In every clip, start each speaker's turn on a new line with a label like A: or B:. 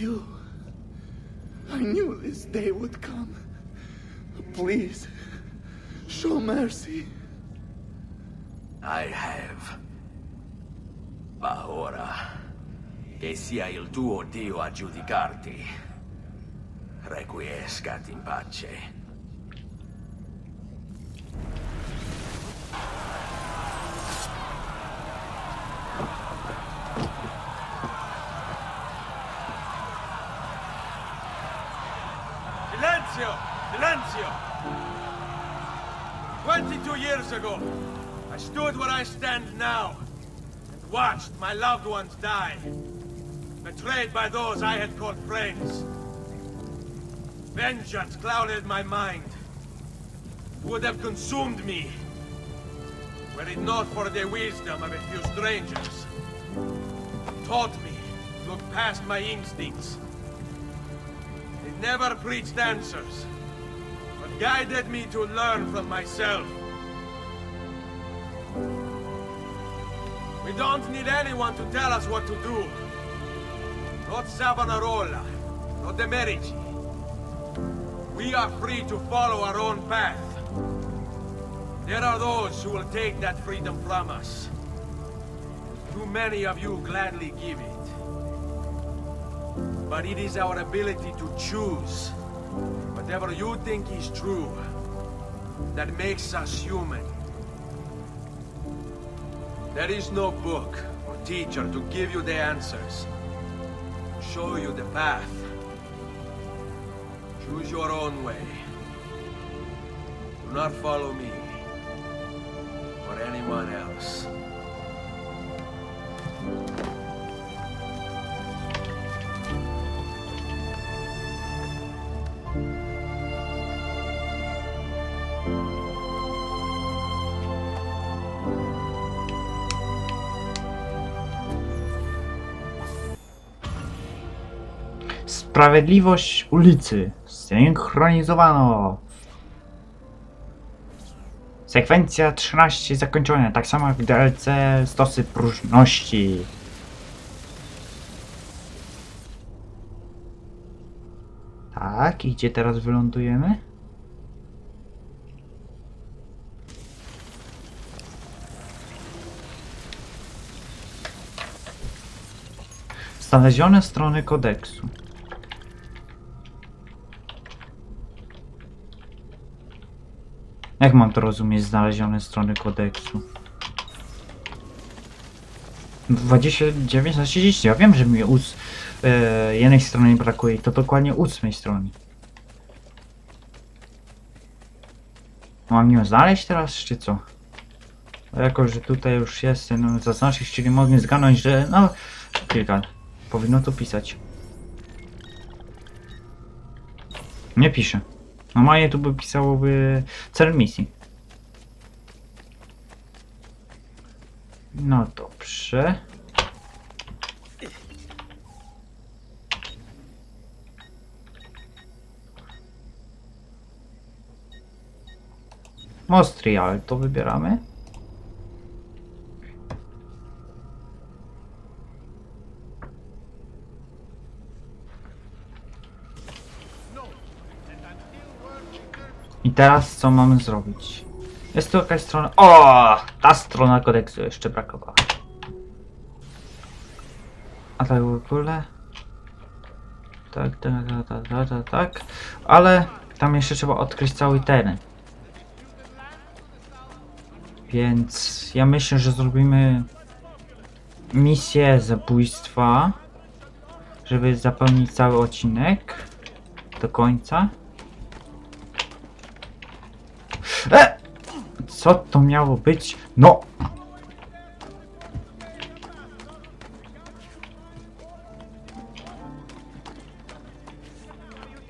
A: you. I knew this day would come. Please, show mercy.
B: I have. Ma ora, che sia il tuo Dio a giudicarti. Requiescat in pace.
C: Ago, I stood where I stand now and watched my loved ones die, betrayed by those I had called friends. Vengeance clouded my mind, would have consumed me, were it not for the wisdom of a few strangers. Taught me to look past my instincts they never preached answers, but guided me to learn from myself. We don't need anyone to tell us what to do. Not Savonarola, not the Medici. We are free to follow our own path. There are those who will take that freedom from us. Too many of you gladly give it. But it is our ability to choose whatever you think is true that makes us human. There is no book or teacher to give you the answers, show you the path. Choose your own way. Do not follow me or anyone else.
D: Sprawiedliwość ulicy. Synchronizowano. Sekwencja 13 zakończona, tak samo jak w DLC Stosy Próżności. Tak, i gdzie teraz wylądujemy? Znalezione strony kodeksu. Jak mam to rozumieć, znalezione strony kodeksu? 29 na 30. Ja wiem, że mi ós e, jednej strony brakuje to dokładnie ósmej strony. Mam ją znaleźć teraz, czy co? A jako, że tutaj już jest no, zaznaczyć, czyli mogę zgadnąć, że no, kilka. Powinno to pisać. Nie pisze. Normalnie tu by pisałoby cel misji. No dobrze. Mostrial to wybieramy. I teraz co mamy zrobić? Jest tu jakaś strona. O! Ta strona kodeksu jeszcze brakowała. A tak w ogóle. Tak, tak, tak, tak, tak, tak, tak. Ale tam jeszcze trzeba odkryć cały teren. Więc ja myślę, że zrobimy misję zabójstwa, żeby zapełnić cały odcinek do końca. Co to miało być? No!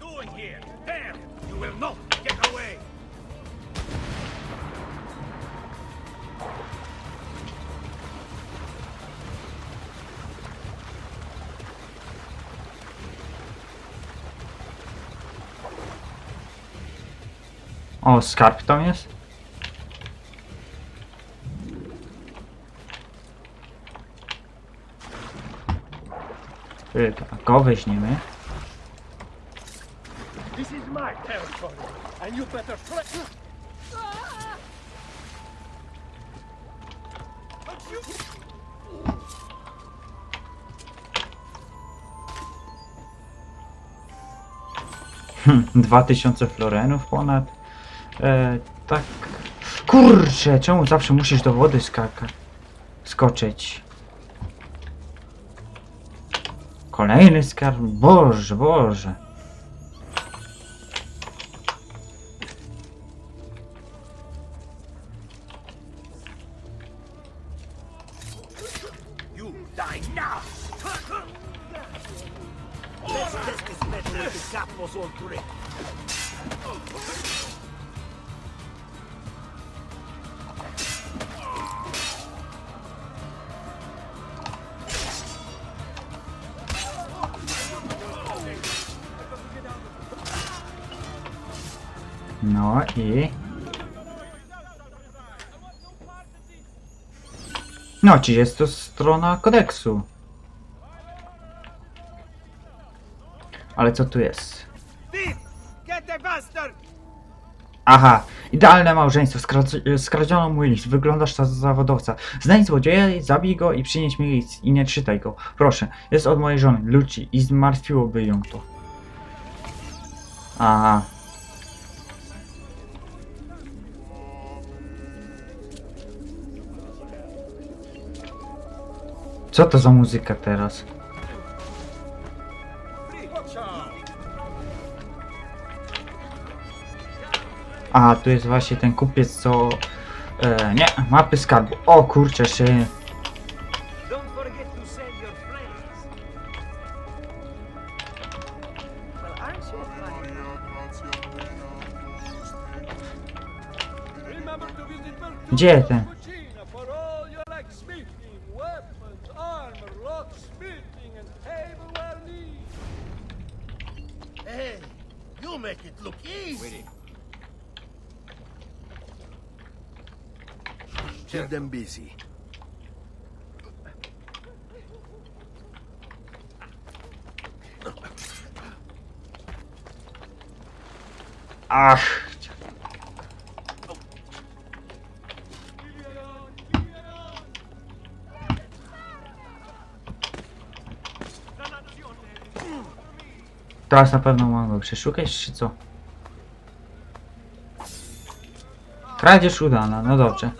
C: doing here? Damn! You will not get away!
D: O, skarb tam jest? Y, tak, Go weźmiemy.
C: This is my territory, and you better flee. But you...
D: Hm, 2000 florenów ponad. E, tak. Kurczę, czemu zawsze musisz do wody skakać? Skoczyć. Kolejny skarb. Boże, Boże.
B: Let's test this metal if the cap was all correct.
D: No i... No, 30 strona kodeksu. Ale co tu jest? Aha, idealne małżeństwo. Skra- skradziono mój list. Wyglądasz na zawodowca. Znajdź złodzieja, zabij go i przynieś mi list. I nie czytaj go. Proszę. Jest od mojej żony, Luci. I zmartwiłoby ją to. Aha. Co to za muzyka teraz? A, tu jest właśnie ten kupiec, co... E, nie, mapy skarbu. O kurczę, się...
B: Don't forget Hey, you make it look easy. Keep them busy.
D: Ach! Teraz na pewno mam go przeszukać, czy co? Kradzież udana, no dobrze.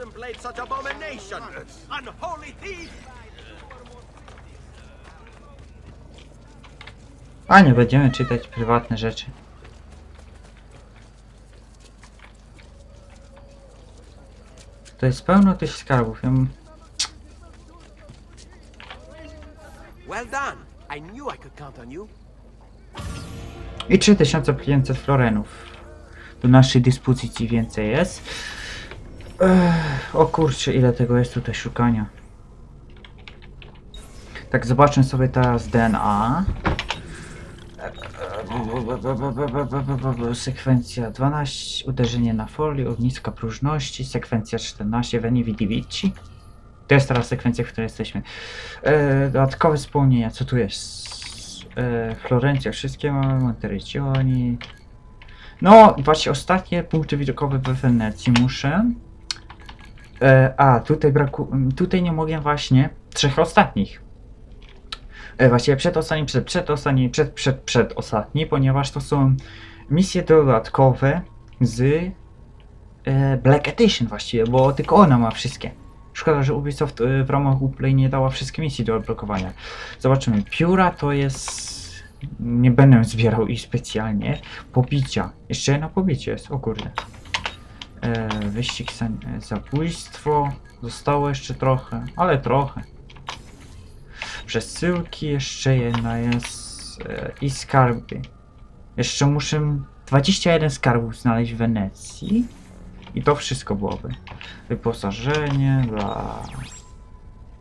D: A nie będziemy czytać prywatne rzeczy. To jest pełno tych skarbów. Ja
B: Well done! I knew I could count on you.
D: I 3500 florenów. Do naszej dyspozycji więcej jest. Ech, o kurczę, ile tego jest tutaj szukania. Tak, zobaczmy sobie teraz DNA. Sekwencja 12, uderzenie na folię, ogniska próżności, sekwencja 14, Veni Vidi Vici. To jest teraz sekwencja, w której jesteśmy. E, dodatkowe wspomnienia, co tu jest? E, Florencja, wszystkie mamy, Montericioni. No, właśnie ostatnie punkty widokowe we Wenecji muszę. E, a, tutaj braku, tutaj nie mogę właśnie trzech ostatnich. E, właściwie przedostatni, przed, przedostatni, przed, przed, przedostatni, ponieważ to są misje dodatkowe z e, Black Edition właściwie, bo tylko ona ma wszystkie. Szkoda, że Ubisoft e, w ramach Uplay nie dała wszystkie misji do odblokowania. Zobaczymy. Pióra to jest... Nie będę zbierał ich specjalnie. Pobicia. Jeszcze jedno pobicie jest. O kurde. E, wyścig san- e, zabójstwo. Zostało jeszcze trochę, ale trochę. Przesyłki jeszcze jedna jest. E, I skarby. Jeszcze muszę 21 skarbów znaleźć w Wenecji. I to wszystko byłoby. Wyposażenie dla...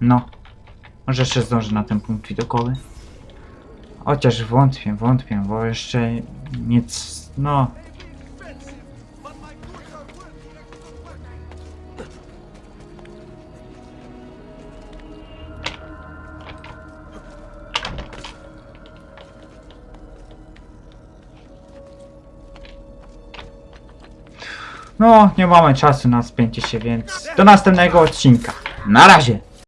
D: No. Może jeszcze zdążę na ten punkt widokowy. Chociaż wątpię, wątpię, bo jeszcze nic... No... No, nie mamy czasu na spięcie się, więc do następnego odcinka. Na razie!